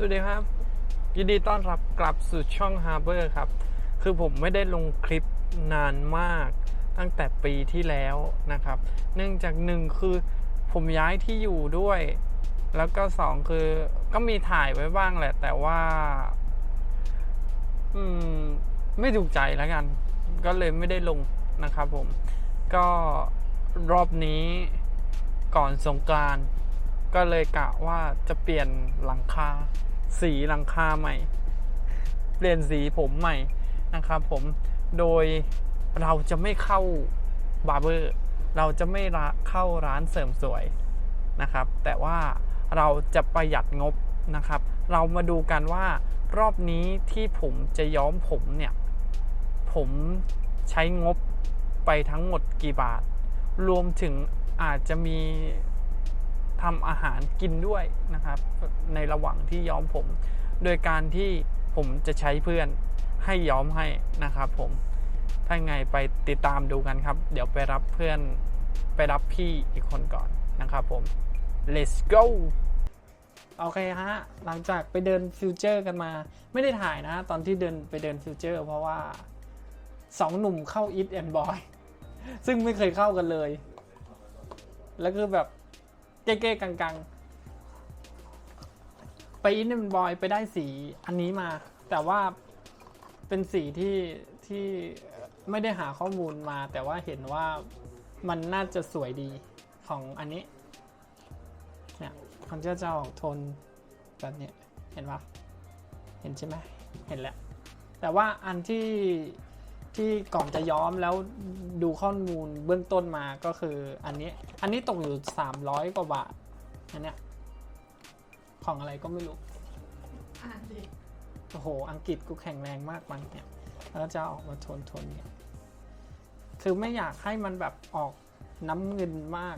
สวัสดีครับ ยินดีต้อนรับกลับสู่ช่อง Harbor ครับ คือผมไม่ได้ลงคลิปนานมากตั้งแต่ปีที่แล้วนะครับ เนื่องจากหนึ่งคือผมย้ายที่อยู่ด้วย แล้วก็สองคือก็มีถ่ายไว้บ้างแหละ แต่ว่า อืม ไม่ถูกใจแล้วกัน ก็เลยไม่ได้ลงนะครับผม ก็รอบนี้ก่อนสงกรานต์ ก็เลยกะว่าจะเปลี่ยนหลังคา สีหลังคาใหม่ เปลี่ยนสีผมใหม่นะครับผมโดยเราจะไม่เข้าบาร์เบอร์เราจะไม่เข้าร้านเสริมสวยนะครับ แต่ว่าเราจะประหยัดงบนะครับ เรามาดูกันว่ารอบนี้ที่ผมจะย้อมผมเนี่ย ผมใช้งบไปทั้งหมดกี่บาท รวมถึงอาจจะมี ทำอาหารกินด้วยนะครับ ในระหว่างที่ย้อมผม โดยการที่ผมจะใช้เพื่อนให้ย้อมให้นะครับผมถ้าไงไปติดตามดูกันครับ เดี๋ยวไปรับเพื่อนไปรับพี่อีกคนก่อนนะครับผม let's go โอเคฮะ หลังจากไปเดินฟิวเจอร์กันมา ไม่ได้ถ่ายนะ ตอนที่เดินไปเดินฟิวเจอร์ เพราะว่าสองหนุ่มเข้า Eat and Boy ซึ่งไม่เคยเข้ากันเลย แล้วคือแบบ เก้ๆกังๆ ไป Eat and Boy ไปได้สีอันนี้มา แต่ว่าเป็นสีที่ที่ไม่ได้หาข้อมูลมา แต่ว่าเห็นว่ามันน่าจะสวยดีของอันนี้เนี่ยมันจะจะออกโทนแบบนี้เห็นปะเห็นใช่ไหมเห็นแล้ว แต่ว่าอันที่ที่ก่อนจะย้อมแล้วดูข้อมูลเบื้องต้นมาก็คืออันนี้ อันนี้ตกอยู่ 300 กว่าบาท อันเนี้ยของอะไรก็ไม่รู้ อ่านดิโอ้โห อังกฤษกูแข็งแรงมากมันเนี่ย แล้วจะออกมาโทนโทนเนี่ย คือไม่อยากให้มันแบบออกน้ำเงินมาก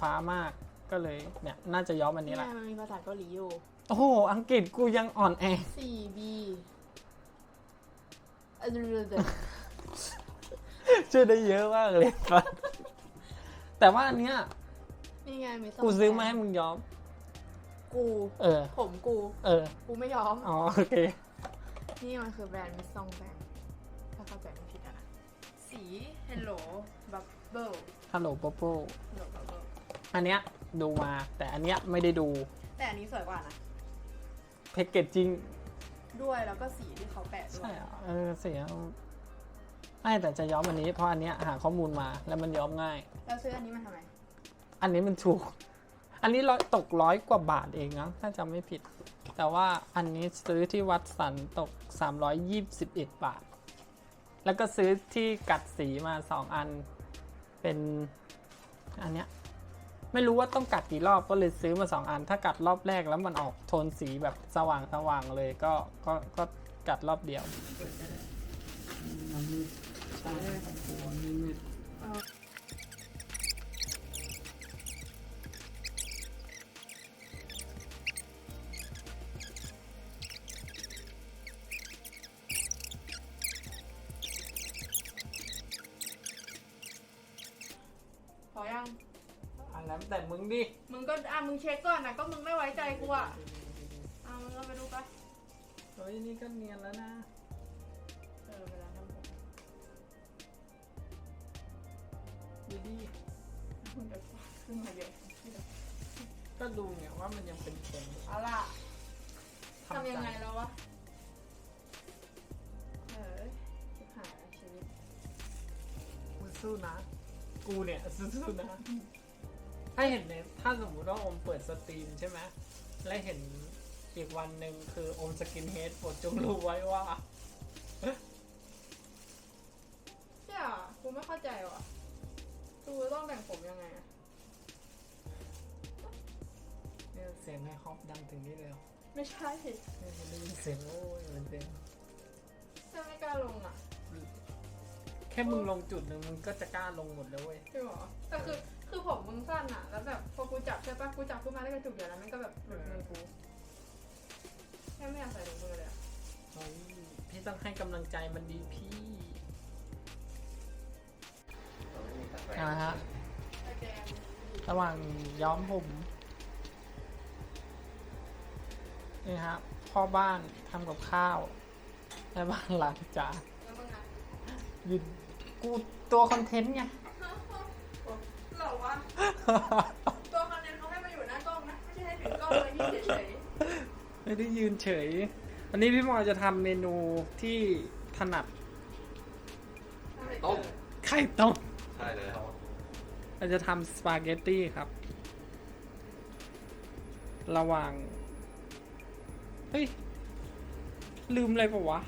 ฟ้ามาก ก็เลยเนี่ยน่าจะย้อมอันนี้นี่แหไงละ มันมีภาษาเกาหลีอยู่โอ้โห อังกฤษกูยังอ่อนแอ 4B เออเดี๋ยวเดี๋ยวช่วยได้เยอะมากเลย แต่ว่าอันเนี้ยนี่ไงมีสงกูซื้อมาแบให้บมึงย้อม กู เออ ผมกู เออ กูไม่ยอม อ๋อโอเค นี่มันคือแบรนด์มิสซองแบงถ้าเข้าใจไม่ผิดอะนะ สี Hello Bubble ฮัลโหลโปโป Hello Bubble อันเนี้ยดูมา แต่อันเนี้ยไม่ได้ดูแต่อันนี้สวยกว่านะ แพคเกจจิ้งด้วยแล้วก็สีที่เขาแปะด้วใช่ยเหรอเออเสียไม่แต่จะย้อมอันนี้เพราะอันเนี้ยหาข้อมูลมาแล้วมันย้อมง่าย แล้วซื้ออันนี้มาทำไม อันนี้มันถูก อันนี้ร้อยตกร้อยกว่าบาทเองนะถ้าจำไม่ผิด แต่ว่าอันนี้ซื้อที่วัดสันตก 321 บาท แล้วก็ซื้อที่กัดสีมา 2 อัน เป็นอันเนี้ย ไม่รู้ว่าต้องกัดกี่รอบก็เลยซื้อมา 2 อัน ถ้ากัดรอบแรกแล้วมันออกโทนสีแบบสว่างสว่างๆเลยก็ก็ก็กัดรอบเดียวใช่มืด แล้วแต่มึงดิ มึงก็อะมึงเช็คก่อนนะก็มึงไม่ไว้ใจกูอะอะมึงก็ไปดูไปเฮ้ยนี่ก็เนียนแล้วนะ เออเวลาทำผมดูดิ มึงจะขึ้นมาเยอะก็ดูเนี่ยว่ามันยังเป็นคนเอาล่ะทำทำยังใจไงแล้ววะเออชิบหายแล้วชีวิต มึงสู้นะ กูเนี่ยสู้ๆนะ ถ้าเห็นเนี่ยถ้าสมมุติว่าอมเปิดสตรีมใช่ไหมและเห็นอีกวันหนึ่งคืออมสกินเฮดโปรดจงรู้ไว้ว่าเชี่ยกูไม่เข้าใจว่ะกูต้องแต่งผมยังไงอะเนี่ยเสียงในฮอปดังถึงนี่เลยเหรอไม่ใช่เนี่ยมันได้ยินเสียงโอ้ยมันเสียงฉันไม่กล้าลงอะแค่มึงลงจุดหนึ่งมึงก็จะกล้าลงหมดแล้วเว้ย จริงเหรอแต่คือคือผมมึง สั้นอะแล้วแบบพอกูจับใช่ปะกูจับขึ้นมาได้กระจุกเดียวแล้วมันก็แบบหลุดมือกูแค่ไม่อยากใส่ถุงมือเลยอะเฮ้ยพี่ต้องให้กำลังใจมันดีพี่อ่าฮะแต่แกงระหว่างย้อมผมนี่ฮะพ่อบ้านทำกับข้าวแม่บ้านล้างจานแล้วมึงอะยืนกูตัวคอนเทนต์ไงเหรอวะตัวคอนเทนต์เขาให้มาอยู่หน้ากล้องนะไม่ใช่ให้ถือกล้องเลยที่เฉยไม่ได้ยืนเฉย วันนี้พี่มอยจะทำเมนูที่ถนัดๆทำอะไรต้มเกิดไข่ต้มใช่เลยครับเราจะทำสปาเกตตี้ครับ ระหว่าง เฮ้ย ลืมอะไรปะวะ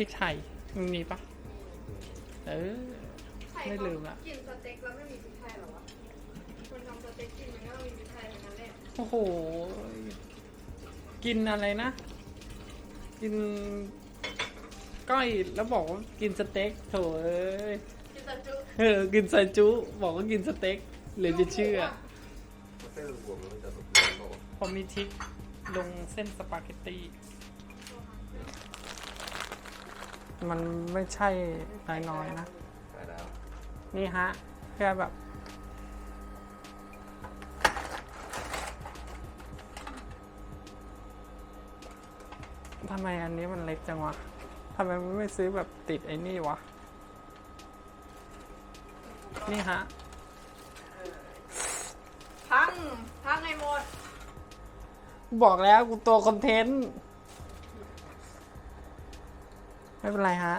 ริกไทยมันมีปะเออใครไม่ลืมละ กินสเต็กแล้วไม่มีพริกไทยเหรอวะคนทำสเต็กกินมันก็ต้องมีพริกไทยเหมือนกันแหละโอ้โห กินอะไรนะ กิน ก้อยแล้วบอกว่ากินสเต็กโถเอ้ยกินสจุเออ กินไซจุ บอกว่ากินสเต็กเหลือจะเชื่อ เส้นรวมแล้วมันจะสุกเร็วกว่าพอมีทริกลงเส้นสปาเกตตี้ มันไม่ใช่น้อยๆนะใช่แล้วนี่ฮะแค่แบบ ทำไมอันนี้มันเล็กจังวะ ทำไมมันไม่ซื้อแบบติดไอ้นี่วะ นี่ฮะ พัง พังไงหมด บอกแล้วกูตัวคอนเทนต์ ไม่เป็นไรฮะ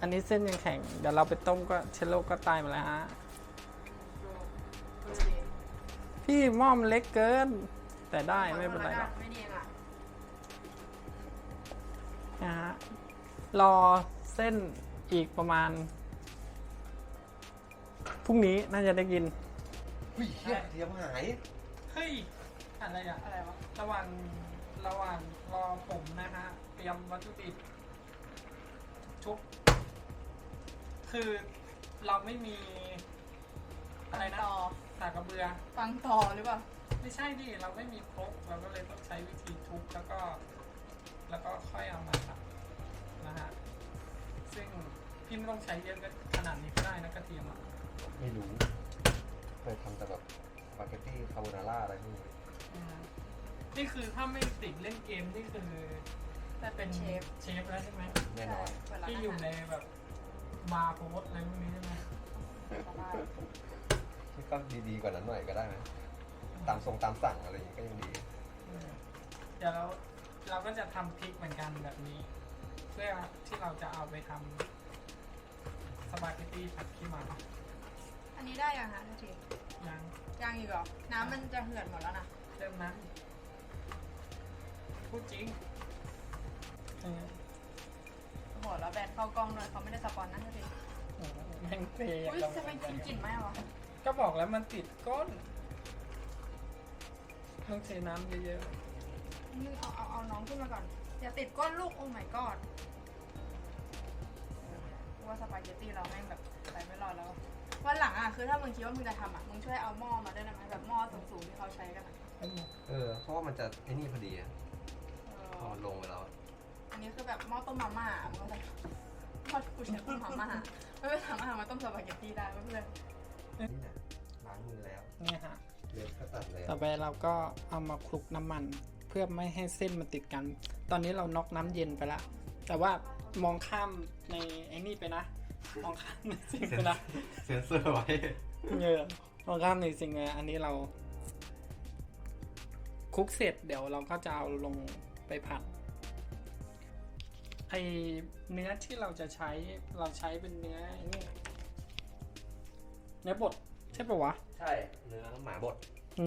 อันนี้เส้นยังแข็ง เดี๋ยวเราไปต้มก็เชลโลก็ตายมาแล้วฮะดูดิพี่หม้อมันเล็กเกิน แต่ได้ไม่เป็นไรหรอกไม่เนียนอะนะฮะ รอเส้นอีกประมาณ พรุ่งนี้น่าจะได้กิน อุ้ยเฮียเทียมหาย เฮ้ย อะไรอะอะไรวะ ระหว่างระหว่างรอผมนะฮะ เตรียมวัตถุดิบ คือเราไม่มี อะไรนะต่อสากกระเบือ ฟังต่อหรือเปล่า ไม่ใช่ดิเราไม่มีครกเราก็เลยต้องใช้วิธีทุบแล้วก็ แล้วก็ค่อยเอามาสับนะฮะซึ่งพี่ไม่ต้องใช้เยอะขนาดนี้ก็ได้นะกระเทียมอะไม่รู้ เคยทำแต่แบบสปาเกตตี้คาโบนาร่าอะไรพวกนี้นะฮะนี่คือถ้าไม่ติดเล่นเกมนี่คือแต่เป็นเชฟเชฟแล้วใช่ไหมแน่นอน ใช่เปิดร้านที่อยู่ในแบบ บาร์โพสอะไรพวกนี้ใช่ไหมอาหารที่ก็ดีๆกว่านั้นหน่อยก็ได้ไหมตามทรงตามสั่งอะไรอย่างงี้ก็ยังดีอืมเดี๋ยวเราเราก็จะทำพริกเหมือนกันแบบนี้ เพื่อที่เราจะเอาไปทำสปาเกตตี้ผัดขี้หมาอันนี้ได้ยังฮะทุกทียังยังอีกเหรอ น้ำมันจะเหือดหมดแล้วนะ เริ่มนะพูดจริงเออ โอ้โหแล้วแบรนด์เข้ากล้องเลยเขาไม่ได้สปอนนะทุกทีโอ้โหแม่งเปย์อุ้ยเราจะไปกินกลิ่นไหมวะก็บอกแล้วมันติดก้นต้องเทน้ำเยอะนึงเอาเอาเอาน้องขึ้นมาก่อน อย่าติดก้นลูกโอ้ my god ว่าสปาเกตตี้เราแม่งแบบไปไม่รอดแล้วอะวันหลังอะคือถ้ามึงคิดว่ามึงจะทำอะมึงช่วยเอาหม้อมาด้วยได้ไหมแบบหม้อสูงๆที่เขาใช้กันอะๆเอ้ยเออเพราะว่ามันจะไอ้นี่พอดีอะเอพออมันลงไปแล้วอะอั นนี้คือแบบหม้อต้มมาม่าอะมึงเข้าใจทอดกูใช้ต้มมาม่าไม่ไปสามารถทำมาต้มสปาเกตตี้ได้ไม่เป็นไรนี่แหละล้างมือแล้วเนี่ยฮะเล็บก็ตัดแล้วต่อไปเราก็เอามาคลุกน้ำมัน เพื่อไม่ให้เส้นมันติดกัน ตอนนี้เราน็อกน้ำเย็นไปละ แต่ว่ามองข้ามในไอ้นี่ไปนะ มองข้ามในสิ่งไปนะเซ็นเซอร์ไว้เออมองข้ามในสิ่งเลยอันนี้เราคลุกเสร็จเดี๋ยวเราก็จะเอาลงไปผัด ไอเนื้อที่เราจะใช้เราใช้เป็นเนื้อไอ้นี่เนื้อบดใช่ปะวะ ใช่ เนื้อหมาบด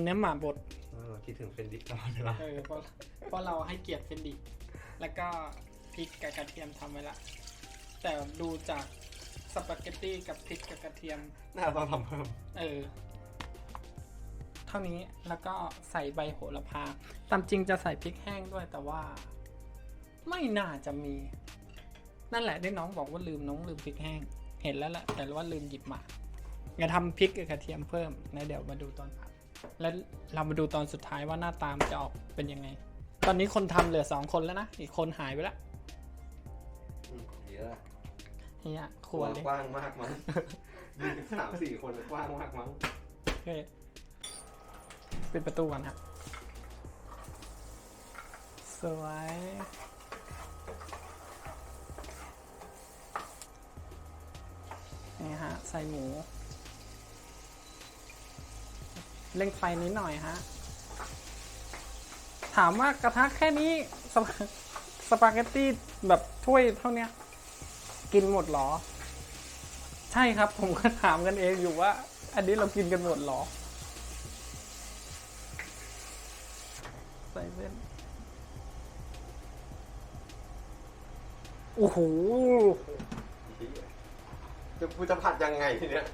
เนื้อหมาบดเออคิดถึงเฟนดิกตลอดเวลาเออเพราะเพราะเราให้เกียรติเฟนดิแล้วก็พริกกับกระเทียมทำไว้ละ แต่ดูจากสปาเกตตี้กับพริกกับกระเทียม น่าต้องทำเพิ่ม เออ เท่านี้แล้วก็ใส่ใบโหระพา ตามจริงจะใส่พริกแห้งด้วยแต่ว่า ไม่น่าจะมี นั่นแหละที่น้องบอกว่าลืมน้องลืมพริกแห้ง เห็นแล้วแหละแต่ว่าลืมหยิบมาอย่าทำพริกกับกระเทียมเพิ่มแล้วเดี๋ยวมาดูตอนผัดแล้วเรามาดูตอนสุดท้ายว่าหน้าตามนจะออกเป็นยังไง ตอนนี้คนทำเหลือสองคนแล้วนะอีกคนหายไปแล้วอืมดีแล้วเฮียคครัรัววเลยกว้างมากมั้งยืนสามสี่คนกว้างมากมั้งโอเคปิดประตูก่อนครับสวย ใส่หมู เร่งไฟนิดหน่อยฮะ ถามว่ากระทะแค่นี้สปาสปาเกตตี้แบบถ้วยเท่านี้กินหมดเหรอ ใช่ครับผมก็ถามกันเองอยู่ว่า อันนี้เรากินกันหมดเหรอ ใส่เส้นโอ้โห จะกูจะผัดยังไงทีเนี้ย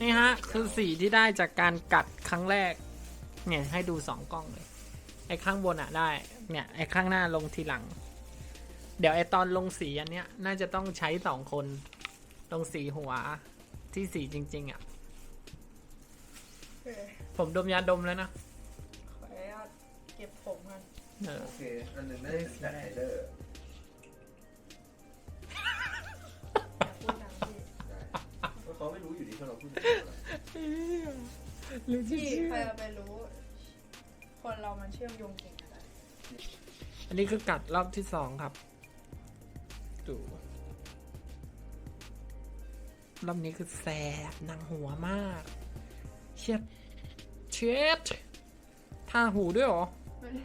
นี่ฮะ คือสีที่ได้จากการกัดครั้งแรก เนี่ยให้ดูสองกล้องเลย ไอ้ข้างบนอะได้ เนี่ยไอ้ข้างหน้าลงทีหลัง เดี๋ยวไอ้ตอนลงสีอันเนี้ยน่าจะต้องใช้สองคน ลงสีหัวที่สีจริง ๆอะเออผมดมยาดมแล้วนะขออนุญาตเก็บผมกันเออ โอเค อันหนึงน่าจะเป็นแบทไฮเดอร์อย่าพูดดังพี่ ได้เพราะเขาไม่รู้อยู่ ดีถ้าเราพูดถึงอะไรหรือที่พี่เชื่ใครอจะไปรู้ คนเรามันเชื่อมโยงเก่งอะไรอันนี้คือกัดรอบที่สองครับ ดูรอบนี้คือแสบหนังหัวมาก เช็ดเช็ดทาหูด้วยเหรอ ไม่ได้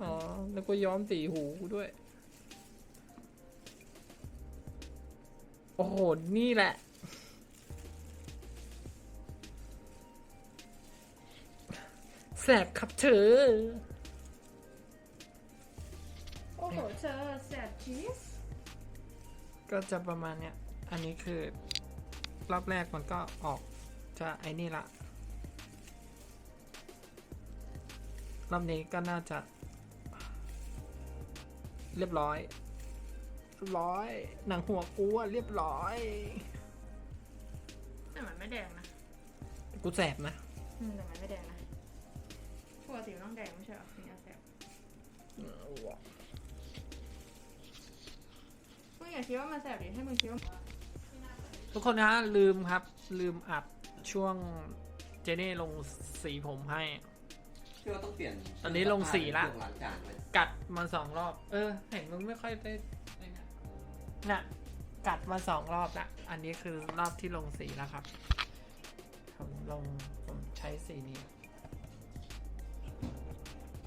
อ๋อ แล้วก็ย้อมสีหูด้วย โอ้โห นี่แหละ แสบครับเธอ โอ้โหเธอแสบชีสก็จะประมาณเนี้ย อันนี้คือ รอบแรกมันก็ออกจะไอ้นี่ละ รอบนี้ก็น่าจะ เรียบร้อย เรียบร้อย หนังหัวกูอะเรียบร้อย แต่มันไม่แดงนะ กูแสบนะ อืมแต่มันไม่แดงนะ ปกติมันต้องแดงไม่ใช่เหรอถึงจะแสบมึงอย่าคิดว่ามันแสบดิให้มึงคิดว่าทุกคนนะลืมครับ ลืมอัดช่วงเจเน่ลงสีผมให้ที่ว่าต้องเปลี่ยนตอนนี้ลงสีละเครื่องล้างจานไหมกัดมาสองรอบ เออ เห็นมึงไม่ค่อยได้อะไรนะน่ะ กัดมาสองรอบละอันนี้คือรอบที่ลงสีแล้วครับ ผมลงผมใช้สีนี้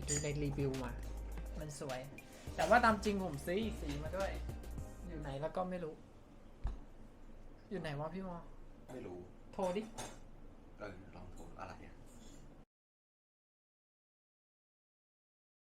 ดูในรีวิวมา มันสวย แต่ว่าตามจริงผมซื้ออีกสีมาด้วย อยู่ไหนแล้วก็ไม่รู้ อยู่ไหนวะพี่มอ ไม่รู้ โทรดิ